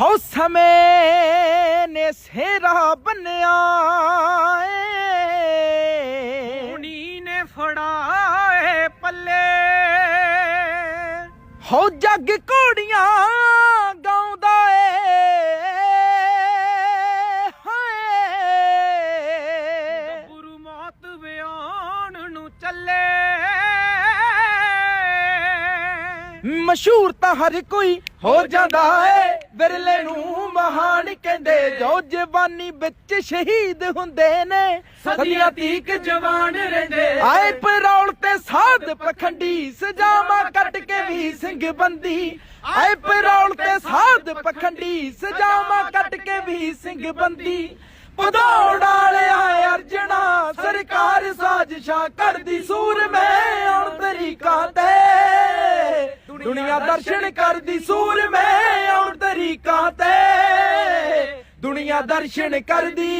ਹੋ ਸਮੇਂ ਨੇ ਸੇਰਾ ਬੰਨਿਆ ਏ ਹੁਣੀ ਨੇ ਫੜਾਏ ਪੱਲੇ। ਹੋ ਜੱਗ ਘੋੜੀਆਂ ਗਾਉਂਦਾ ਮਸ਼ਹੂਰ ਤਾਂ ਹਰ ਕੋਈ ਹੋ ਜਾਂਦਾ ਏ ਵਿਰਲੇ ਨੂੰ ਮਹਾਨ ਕਹਿੰਦੇ ਜੋ ਜਵਾਨੀ ਵਿੱਚ ਸ਼ਹੀਦ ਹੁੰਦੇ ਨੇ। ਸਦੀਆਂ ਤੀਕ ਜਵਾਨ ਰਹਿੰਦੇ। ਆਏ ਪਰੌਲ ਤੇ ਸਾਧ ਪਖੰਡੀ ਸਜਾਵਾਂ ਕੱਟ ਕੇ ਵੀ ਸਿੰਘ ਬੰਦੀ। ਆਏ ਪਰੌਲ ਤੇ ਸਾਧ ਪਖੰਡੀ ਸਜਾਵਾਂ ਕੱਟ ਕੇ ਵੀ ਸਿੰਘ ਬੰਦੀ। ਪਧੌੜ ਵਾਲਿਆ ਅਰਜਣਾ ਸਰਕਾਰ ਸਾਜ਼ਿਸ਼ਾਂ ਕਰਦੀ। ਸੂਰ ਮੈਂ ਹੁਣ ਤਰੀਕਾਂ ਤੇ ਦੁਨੀਆ ਦਰਸ਼ਨ ਕਰਦੀ ਸੂਰ ਮੈਂ ਹੁਣ ਤਰੀਕਾਂ ਤੇ। ਦੁਨੀਆ ਦਰਸ਼ਨ ਕਰਦੀ